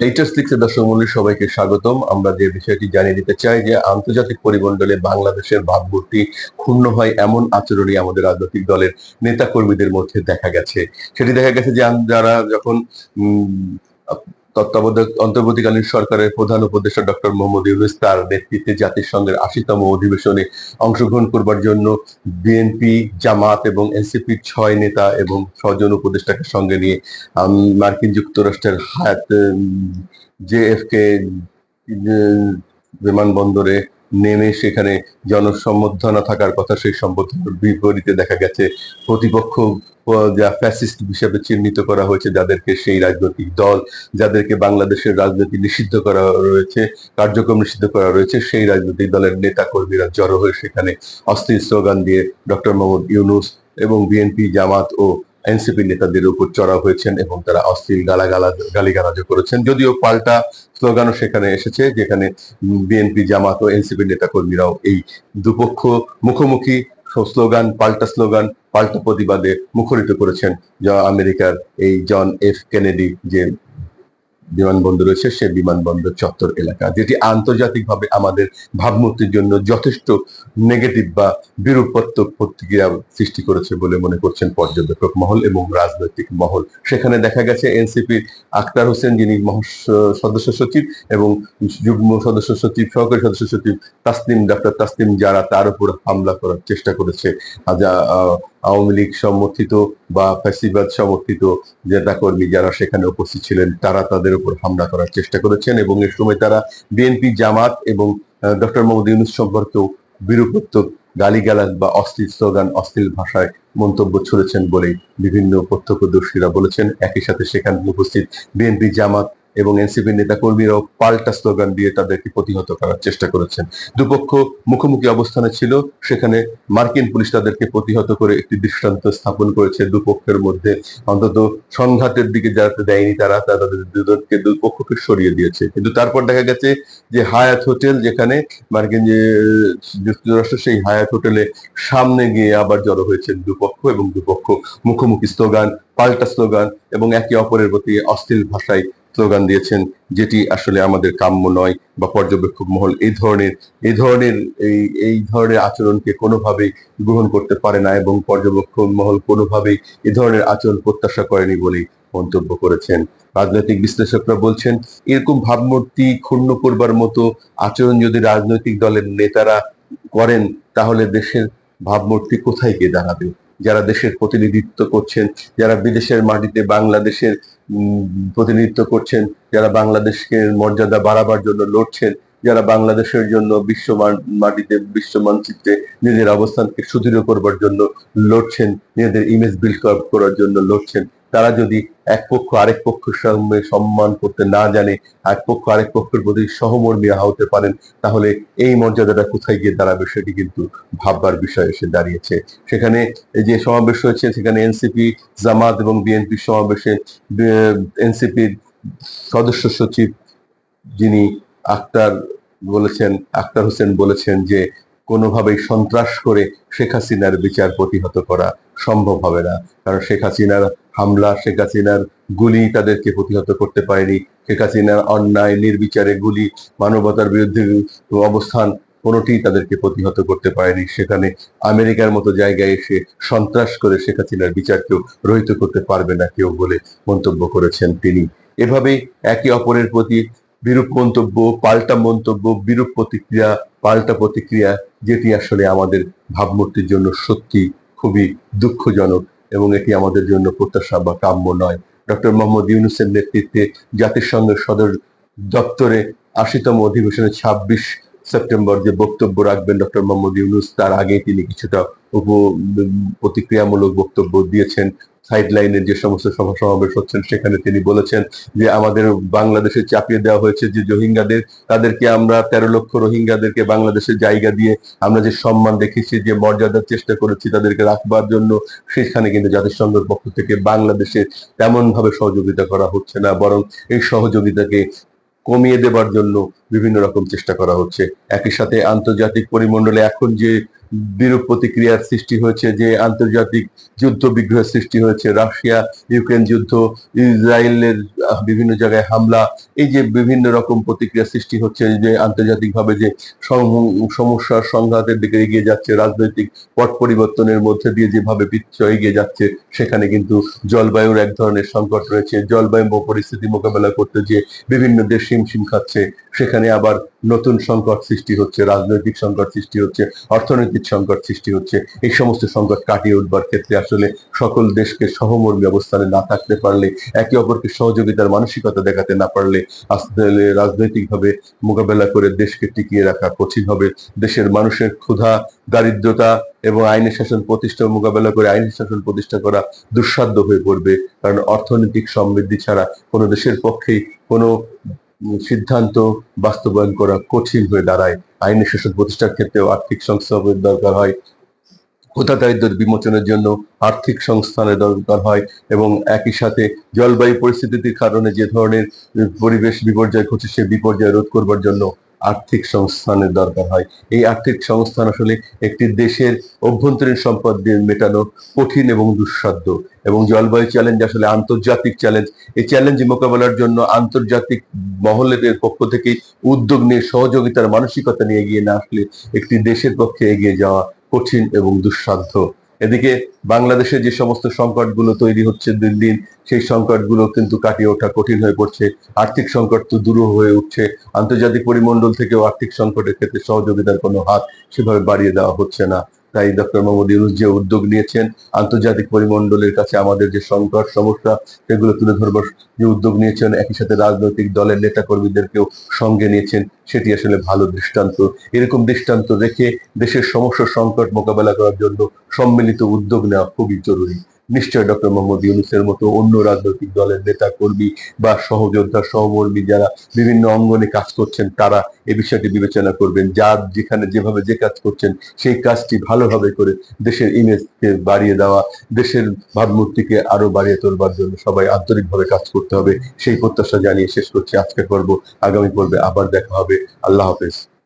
HS মূল্য সবাইকে স্বাগতম। আমরা যে বিষয়টি জানিয়ে দিতে চাই যে, আন্তর্জাতিক পরিমণ্ডলে বাংলাদেশের ভাবমূর্তি ক্ষুণ্ণ হয় এমন আচরণই আমাদের রাজনৈতিক দলের নেতা কর্মীদের মধ্যে দেখা গেছে। সেটি দেখা গেছে যে, যারা যখন তত্ত্বাবধায়ক অন্তর্বর্তীকালীন সরকারের প্রধান উপদেষ্টা ডক্টর মোহাম্মদ ইউনুস তার নেতৃত্বে জাতিসংঘের আশিতম অধিবেশনে অংশগ্রহণ করবার জন্য বিএনপি, জামাত এবং এনসিপি ছয় নেতা এবং ছজন উপদেষ্টাকে সঙ্গে নিয়ে মার্কিন যুক্তরাষ্ট্রের হায়াত জেএফকে বিমানবন্দরে নেমে সেখানে জনসম্বর্ধনা থাকার কথা সেই সম্বোধনার বিপরীতে দেখা গেছে। প্রতিপক্ষ যা ফ্যাসিস্ট হিসেবে চিহ্নিত করা হয়েছে, যাদেরকে সেই রাজনৈতিক দল, যাদেরকে বাংলাদেশের রাজনীতি নিষিদ্ধ করা রয়েছে, কার্যক্রম নিষিদ্ধ করা রয়েছে, সেই রাজনৈতিক দলের নেতা কর্মীরা জড়ো হয়ে সেখানে অস্থির স্লোগান দিয়ে ডক্টর মোহাম্মদ ইউনুস এবং বিএনপি, জামাত ও এনসিপি নেতাদের উপর চড়া হয়েছেন এবং তারা অস্থির গালাগালা, গালিগালাজ করেছেন। যদিও পাল্টা স্লোগানও সেখানে এসেছে, যেখানে বিএনপি জামাত ও এনসিপি নেতা কর্মীরাও এই দুপক্ষ মুখোমুখি স্লোগান, পাল্টা স্লোগান, পাল্টা প্রতিবাদে মুখরিত করেছেন। যা আমেরিকার এই জন এফ কেনেডি যে বিমানবন্দর রয়েছে, সে বিমানবন্দর চত্বর এলাকা, যেটি আন্তর্জাতিকভাবে আমাদের ভাবমূর্তির জন্য যথেষ্ট নেগেটিভ বা বিরূপাত্মক প্রতিক্রিয়া সৃষ্টি করেছে বলে মনে করছেন পর্যবেক্ষক মহল এবং রাজনৈতিক মহল। সেখানে দেখা গেছে এনসিপি আক্তার হোসেন, যিনি সদস্য সচিব এবং যুগ্ম সদস্য সচিব, সহকারী সদস্য সচিব তাসনিম, ডাক্তার তাসনিম যারা তার উপর হামলা করার চেষ্টা করেছে। আওয়ামী লীগ সমর্থিত বা ফ্যাসিবাদ সমর্থিত নেতা কর্মী যারা সেখানে উপস্থিত ছিলেন, তারা তাদের উপর হামলা করার চেষ্টা করেছেন এবং এ সময় তারা বিএনপি, জামাত এবং ডক্টর মোহাম্মদ ইউনুস সম্পর্কেও বিরূপাত্মক গালিগালাজ বা অস্থির স্লোগান, অস্থির ভাষায় মন্তব্য ছুড়েছেন বলে বিভিন্ন প্রত্যক্ষদর্শীরা বলেছেন। একই সাথে সেখানে উপস্থিত বিএনপি, জামাত এবং এনসিপি নেতা কর্মীরাও পাল্টা স্লোগান দিয়ে তাদেরকে প্রতিহত করার চেষ্টা করেছেন। দুপক্ষ মুখোমুখি অবস্থানে ছিল, সেখানে মার্কিন পুলিশ তাদেরকে প্রতিহত করে একটি দৃষ্টান্ত স্থাপন করেছে দুপক্ষের মধ্যে। অন্তত সংঘাতের দিকে যাতে দেয়নি তারা তাদের দুজনকে দুপক্ষকে সরিয়ে দিয়েছে। কিন্তু তারপর দেখা গেছে যে হায়াত হোটেল, যেখানে মার্কিন যে যুক্তরাষ্ট্র, সেই হায়াত হোটেলে সামনে গিয়ে আবার জড়ো হয়েছে দুপক্ষ এবং দুপক্ষ মুখোমুখি স্লোগান, পাল্টা স্লোগান এবং একে অপরের প্রতি অস্থির ভাষায় স্লোগান দিয়েছেন, যেটি আসলে আমাদের কাম্য নয় বা পর্যবেক্ষক মহল এই ধরনের এই ধরনের, এই এই ধরনের আচরণকে কোনোভাবেই গ্রহণ করতে পারে না এবং পর্যবেক্ষক মহল কোনোভাবেই এই ধরনের আচরণ প্রত্যাশা করেনি বলেই মন্তব্য করেছেন। রাজনৈতিক বিশ্লেষকরা বলছেন, এরকম ভাবমূর্তি ক্ষুণ্ণ করবার মতো আচরণ যদি রাজনৈতিক দলের নেতারা করেন, তাহলে দেশের ভাবমূর্তি কোথায় গিয়ে দাঁড়াবে? যারা দেশের প্রতিনিধিত্ব করছেন, যারা বিদেশের মাটিতে বাংলাদেশের প্রতিনিধিত্ব করছেন, যারা বাংলাদেশকে মর্যাদা বাড়াবার জন্য লড়ছেন, যারা বাংলাদেশের জন্য বিশ্ব মাটিতে, বিশ্ব মানচিত্রে নিজের অবস্থানকে সুদৃঢ় করবার জন্য লড়ছেন, নিজেদের ইমেজ বিল্ড করার জন্য লড়ছেন তারা যদি এক পক্ষ আরেক পক্ষের সঙ্গে সম্মান করতে না জানে, এক পক্ষ আরেক পক্ষের প্রতি সহমর্মী হতে পারেন, তাহলে এই মর্যাদাটা কোথায় গিয়ে দাঁড়াবে সেটি কিন্তু ভাববার বিষয় এসে দাঁড়িয়েছে। সেখানে যে সমাবেশ হয়েছে, সেখানে এনসিপি জামাত এবং বিএনপি সমাবেশে এনসিপির সদস্য সচিব যিনি আক্তার বলেছেন, আক্তার হোসেন বলেছেন যে কোনোভাবেই সন্ত্রাস করে শেখ হাসিনার বিচার প্রতিহত করা সম্ভব হবে না। কারণ শেখ হাসিনার হামলা, শেখ হাসিনার গুলি তাদেরকে প্রতিহত করতে পারেনি। শেখ হাসিনার অন্যায়, নির্বিচারে গুলি, মানবতার বিরুদ্ধে অবস্থান কোনোটি তাদেরকে প্রতিহত করতে পারেনি। সেখানে আমেরিকার মতো জায়গায় এসে সন্ত্রাস করে শেখ হাসিনার বিচারকেও রহিত করতে পারবে না কেউ বলে মন্তব্য করেছেন তিনি। এভাবেই একে অপরের প্রতি বিরূপ মন্তব্য, পাল্টা মন্তব্য, বিরূপ প্রতিক্রিয়া, পাল্টা প্রতিক্রিয়া, যেটি আসলে আমাদের ভাবমূর্তির জন্য সত্যি খুবই দুঃখজনক এবং এটি আমাদের জন্য প্রত্যাশা বা কাম্য নয়। ডক্টর মোহাম্মদ ইউনুসের নেতৃত্বে জাতিসংঘের সদর দপ্তরে আশিতম অধিবেশনে ছাব্বিশ সেপ্টেম্বর যে বক্তব্য রাখবেন ডক্টর মোহাম্মদ ইউনুস, তার আগে তিনি কিছুটা উপ প্রতিক্রিয়ামূলক বক্তব্য দিয়েছেন। সাইড লাইনের যে সমস্ত সভা সমাবেশ হচ্ছেন, সেখানে তিনি বলেছেন যে আমাদের বাংলাদেশে চাপিয়ে দেওয়া হয়েছে যে রোহিঙ্গাদের, তাদেরকে আমরা তেরো লক্ষ রোহিঙ্গাদেরকে বাংলাদেশে জায়গা দিয়ে আমরা যে সম্মান দেখেছি যে মর্যাদার চেষ্টা করেছি তাদেরকে রাখবার জন্য, সেখানে কিন্তু জাতিসংঘের পক্ষ থেকে বাংলাদেশে তেমন ভাবে সহযোগিতা করা হচ্ছে না, বরং এই সহযোগিতাকে কমিয়ে দেবার জন্য বিভিন্ন রকম চেষ্টা করা হচ্ছে। একই সাথে আন্তর্জাতিক পরিমণ্ডলে এখন যে বিরূপ প্রতিক্রিয়ার সৃষ্টি হয়েছে, যে আন্তর্জাতিক যুদ্ধ বিগ্রহের সৃষ্টি হয়েছে, রাশিয়া, ইউক্রেন যুদ্ধ, ইসরায়েলের বিভিন্ন জায়গায় হামলা, এই যে বিভিন্ন রকম প্রতিক্রিয়া সৃষ্টি হচ্ছে, যে আন্তর্জাতিকভাবে যে সম- সমস্যার সংঘাতের দিকে এগিয়ে যাচ্ছে, রাজনৈতিক পট পরিবর্তনের মধ্যে দিয়ে যেভাবে বিশ্ব এগিয়ে যাচ্ছে, সেখানে কিন্তু জলবায়ুর এক ধরনের সংকট রয়েছে। জলবায়ু পরিস্থিতি মোকাবেলা করতে যে বিভিন্ন দেশ হিমশিম খাচ্ছে, সেখানে আবার নতুন সংকট সৃষ্টি হচ্ছে, রাজনৈতিক সংকট সৃষ্টি হচ্ছে, অর্থনৈতিক সংকট সৃষ্টি হচ্ছে, এই সমস্ত সংকট কাটিয়ে উঠবার ক্ষেত্রে আসলে সকল দেশকে সহমর্মী অবস্থানে না থাকতে পারলে, একে অপরকে সহযোগিতার মানসিকতা দেখাতে না পারলে আসলে রাজনৈতিকভাবে মোকাবেলা করে দেশকে টিকিয়ে রাখা কঠিন হবে। দেশের মানুষের ক্ষুধা, দারিদ্রতা এবং আইনের শাসন প্রতিষ্ঠা, মোকাবেলা করে আইনের শাসন প্রতিষ্ঠা করা দুঃসাধ্য হয়ে পড়বে। কারণ অর্থনৈতিক সমৃদ্ধি ছাড়া কোনো দেশের পক্ষেই কোনো সিদ্ধান্ত বাস্তবায়ন করা কঠিন হয়ে দাঁড়ায়। আইনি শাসন প্রতিষ্ঠার ক্ষেত্রেও আর্থিক সংস্থাপনের দরকার হয়। কোথা বিমোচনের জন্য আর্থিক সংস্থানের দরকার হয় এবং একই সাথে জলবায়ু পরিস্থিতির কারণে যে ধরনের পরিবেশ বিপর্যয় ঘটছে সে বিপর্যয় রোধ করবার জন্য আর্থিক সংস্থানের দরকার হয়। এই আর্থিক সংস্থান আসলে একটি দেশের অভ্যন্তরীণ সম্পদ দিয়ে মেটানো কঠিন এবং দুঃসাধ্য। এবং জলবায়ু চ্যালেঞ্জ আসলে আন্তর্জাতিক চ্যালেঞ্জ এই চ্যালেঞ্জ মোকাবেলার জন্য আন্তর্জাতিক মহলের পক্ষ থেকে উদ্যোগ নিয়ে সহযোগিতার মানসিকতা নিয়ে এগিয়ে না আসলে একটি দেশের পক্ষে এগিয়ে যাওয়া কঠিন এবং দুঃসাধ্য। এদিকে বাংলাদেশে যে সমস্ত সংকটগুলো তৈরি হচ্ছে দিন দিন, সেই সংকটগুলো কিন্তু কাটিয়ে ওঠা কঠিন হয়ে পড়ছে। আর্থিক সংকট তো দূর হয়ে উঠছে। আন্তর্জাতিক পরিমণ্ডল থেকেও আর্থিক সংকটের ক্ষেত্রে সহযোগিতার কোনো হাত সেভাবে বাড়িয়ে দেওয়া হচ্ছে না। তাই ডক্টর মোহাম্মদ ইউনুস যে উদ্যোগ নিয়েছেন, আন্তর্জাতিক পরিমণ্ডলের কাছে আমাদের যে সংকট, সমস্যা, সেগুলো তুলে ধরবার যে উদ্যোগ নিয়েছেন, একই সাথে রাজনৈতিক দলের নেতাকর্মীদেরকেও সঙ্গে নিয়েছেন, সেটি আসলে ভালো দৃষ্টান্ত। এরকম দৃষ্টান্ত রেখে দেশের সমস্যা সংকট মোকাবেলা করার জন্য সম্মিলিত উদ্যোগ নেওয়া খুবই জরুরি। নিশ্চয় ডক্টর মোহাম্মদ ইউনুসের মতো অন্য রাজনৈতিক দলের নেতা কর্মী বা সহযোদ্ধা সহকর্মী যারা বিভিন্ন অঙ্গনে কাজ করছেন, তারা এই বিষয়টি বিবেচনা করবেন। যার যেখানে যেভাবে যে কাজ করছেন, সেই কাজটি ভালোভাবে করে দেশের ইমেজকে বাড়িয়ে দেওয়া, দেশের ভাবমূর্তিকে আরও বাড়িয়ে তোলবার জন্য সবাই আন্তরিকভাবে কাজ করতে হবে। সেই প্রত্যাশা জানিয়ে শেষ করছি আজকের পর্ব। আগামী পর্বে আবার দেখা হবে। আল্লাহ হাফেজ।